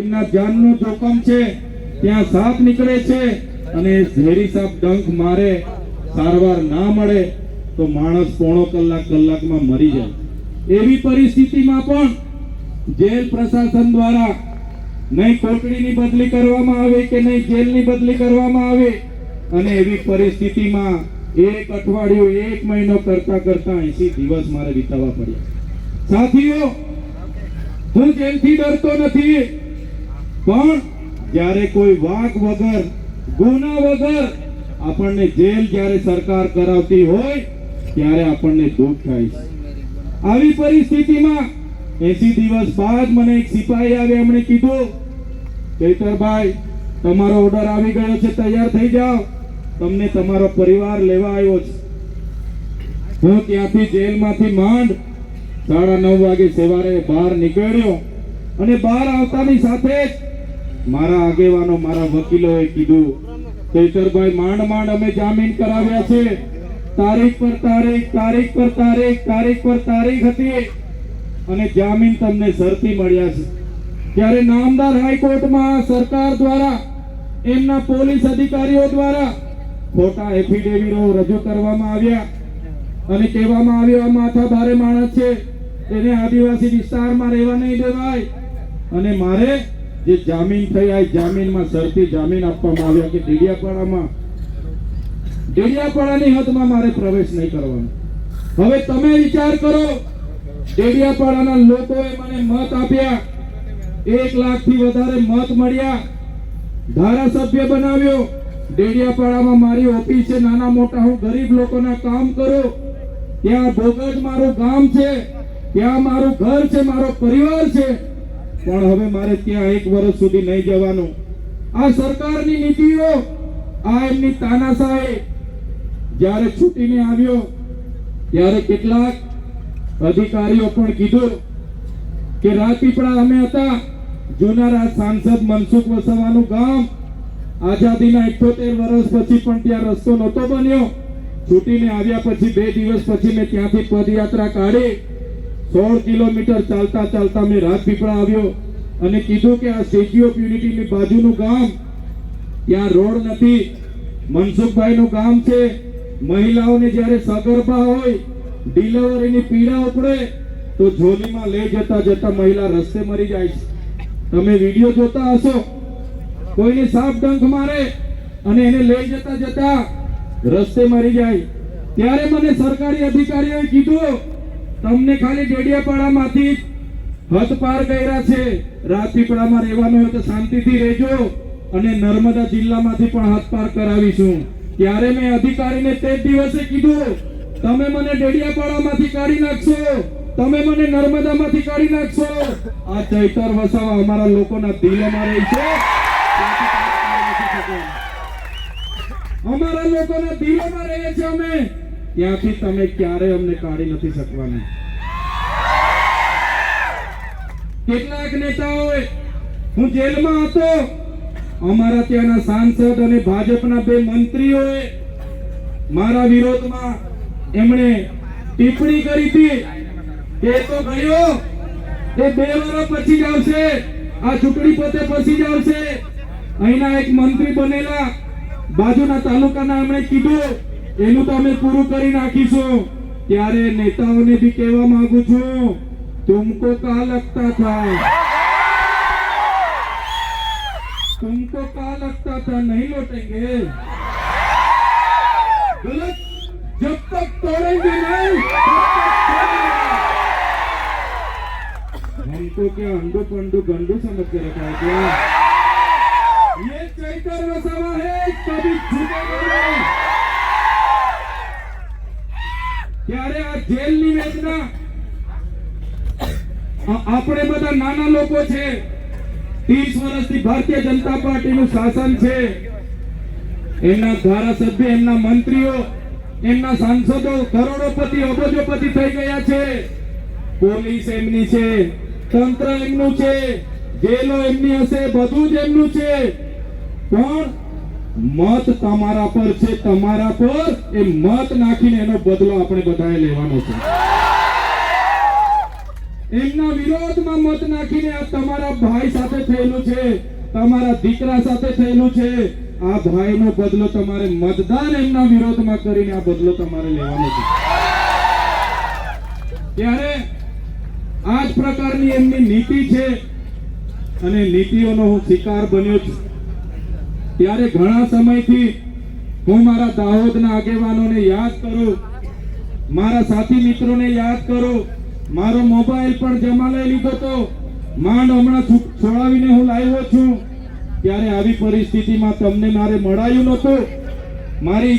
એમના જાનનું જોખમ છે, ત્યાં સાપ નીકળે છે અને ઝેરી સાપ ડંખ મારે, સારવાર ના મળે, તો માણસ પોણો કલાક કલાકમાં મરી જાય. એવી પરિસ્થિતિમાં પણ જેલ પ્રશાસન દ્વારા નહીં કોટડીની બદલી કરવામાં આવે કે નહીં જેલની બદલી કરવામાં આવે, અને એવી પરિસ્થિતિમાં એક અઠવાડિયું, એક મહિનો કરતા કરતા એસી દિવસ મારે વિતાવવા પડ્યા. સાથીઓ, હું જેલથી ડરતો નથી. પણ જ્યારે કોઈ વાક વગર, ગુના વગર આપણને જેલ જ્યારે સરકાર કરાવતી હોય, ત્યારે આપણને દુઃખ થાય છે. આવી પરિસ્થિતિમાં એસી દિવસ બાદ મને એક સિપાહી આવે, એમણે કીધું, ચૈતરભાઈ, તમારો ઓર્ડર આવી ગયો છે, તૈયાર થઈ જાઓ. તમને તમારો પરિવાર લેવા આવ્યો છે. હું ત્યાંથી જેલમાંથી માંડ સાડા નવ વાગે સવારે બહાર નીકળ્યો અને બહાર આવતાની સાથે જ મારા આગેવાનો, મારા વકીલોએ કીધું કેસરભાઈ માંડ માંડ, અમે જામીન કરાવ્યા છે. તારીખ પર તારીખ તારીખ પર તારીખ તારીખ પર તારીખ હતી અને જામીન તમને શરતી મળ્યા છે. ત્યારે નામદાર હાઈકોર્ટમાં સરકાર દ્વારા, એમના પોલીસ અધિકારીઓ દ્વારા ખોટા એફિડેવિટો રજૂ કરવામાં આવ્યા અને કહેવામાં આવ્યો, આ માથા ભારે માણસ છે. એને આદિવાસી વિસ્તારમાં રહેવા નહીં દેવાય. અને મારે જે જામીન થઈ આ જામીનમાં શરતી જામીન આપવામાં આવ્યા કે ડેડિયાપાડામાં? ડેડિયાપાડાની હદમાં મારે પ્રવેશ નહીં કરવાનો. હવે તમે વિચાર કરો, ડેડિયાપાડાના લોકોએ મને મત આપ્યા. એક લાખથી વધારે મત મળ્યા. ધારાસભ્ય બનાવ્યો. ડેડિયાપાડામાં મારી ઓફિસ છે, નાના મોટા હું ગરીબ લોકોના કામ કરું. ત્યાં ભોગજ મારું ગામ છે, ત્યાં મારું ઘર છે, મારો પરિવાર છે. પણ હવે મારે ત્યાં એક વર્ષ સુધી નહીં જવાનું. આ સરકારની નીતિઓ, આ એમની તાનાશાહે જ્યારે છૂટીને આવ્યો, ત્યારે કેટલાક અધિકારીઓ પણ કીધું કે રાજપીપળા અમે હતા જૂના સાંસદ મનસુખ વસાવાનું ગામ, આઝાદીના 78 વર્ષ પછી પણ ત્યાં રસ્તો નહોતો બન્યો. છૂટીને આવ્યા પછી બે દિવસ પછી મેં ત્યાંથી પદયાત્રા કાઢી. સોળ કિલોમીટર ચાલતા ચાલતા મેં રાજપીપળા આવ્યો અને કીધું કે આ સ્ટેચ્યુ ઓફ યુનિટીની બાજુનું ગામ ત્યાં રોડ નથી. મનસુખભાઈનું ગામ છે. મહિલાઓને જ્યારે સગર્ભા હોય, ડિલિવરીની પીડા ઉપડે, તો જોલીમાં લઈ જતા જતા મહિલા રસ્તે મરી જાય છે. તમે વીડિયો જોતા હશો. કોઈને સાપ ડંખ મારે અને એને લઈ જતા જતા રસ્તે મરી જાય. ત્યારે મને સરકારી અધિકારીઓએ કીધું તમને ખાલી ડેડિયાપાડામાંથી હદ પાર કર્યા છે. રાજપીપળામાં રહેવાનું હોય તો શાંતિથી રહેજો અને નર્મદા જિલ્લામાંથી પણ હદ પાર કરાવીશું. ત્યારે મેં અધિકારીને તે દિવસે કીધું, તમે મને ડેડિયાપાડામાંથી કાઢી નાખશો. તમે મને નર્મદામાંથી કાઢી નાખશો. આ ચૈતર વસાવા અમારા લોકોના દિલમાં રહી છે. અમારા લોકોના દિલોમાં રહે છે અમે. ત્યાંથી તમે ક્યારે અમને કાઢી નથી શકવાના. કેટલાક નેતાઓએ, હું જેલમાં હતો, અમારા ત્યાંના સાંસદ અને ભાજપના બે મંત્રીઓએ મારા વિરોધમાં એમણે ટિપ્પણી કરી હતી. કે તો ગયો, એ બે વર્ષ પછી જ આવશે, આ ચૂંટણી પોતે પછી જ આવશે. અહીંના એક મંત્રી બનેલા, બાજુના તાલુકાના એમણે કીધું એનું તો અમે પૂરું કરી નાખીશું ત્યારે નેતાઓને બી કહેવા માંગુ છું तुमको कहा लगता था तुमको कहा लगता था नहीं लौटेंगे गलत जब तक तोड़ेंगे नहीं हमको क्या अंडू पंडू गंडू समझ के रखा है क्या ये चैतर वसावा है कभी छूटेगा नहीं ત્યારે આ જેલની વેદના આપણે બધા નાના લોકો છે. ત્રીસ વર્ષથી ભારતીય જનતા પાર્ટીનું શાસન છે. એમના ધારાસભ્ય, એમના મંત્રીઓ, એમના સાંસદો કરોડોપતિ, અબજોપતિ થઈ ગયા છે. પોલીસ એમની છે, તંત્ર એમનું છે, જેલો એમની હશે, બધું જ એમનું છે. પણ મત તમારા પર છે, તમારા પર એ મત નાખીને એનો બદલો આપણે બધાએ લેવાનો છે. એમના વિરોધમાં મત નાખીને આ તમારા ભાઈ સાથે થયેલું છે, તમારા દીકરા સાથે થયેલું છે, આ ભાઈનો બદલો તમારે મતદાન એમના વિરોધમાં કરીને આ બદલો તમારે લેવાનો છે. ત્યારે આ જ પ્રકારની એમની નીતિ છે, અને નીતિઓનો હું શિકાર બન્યો છું. ત્યારે ઘણા સમયથી હું મારા દાહોદના આગેવાનોને યાદ કરું, મારા સાથી મિત્રોને યાદ કરું, મારો મોબાઈલ પણ જમા લઈ લીધો તો માંડ હમણાં છોડાવીને હું લાવ્યો છું. ત્યારે આવી પરિસ્થિતિમાં તમને મારે મળાયું નહોતું. મારી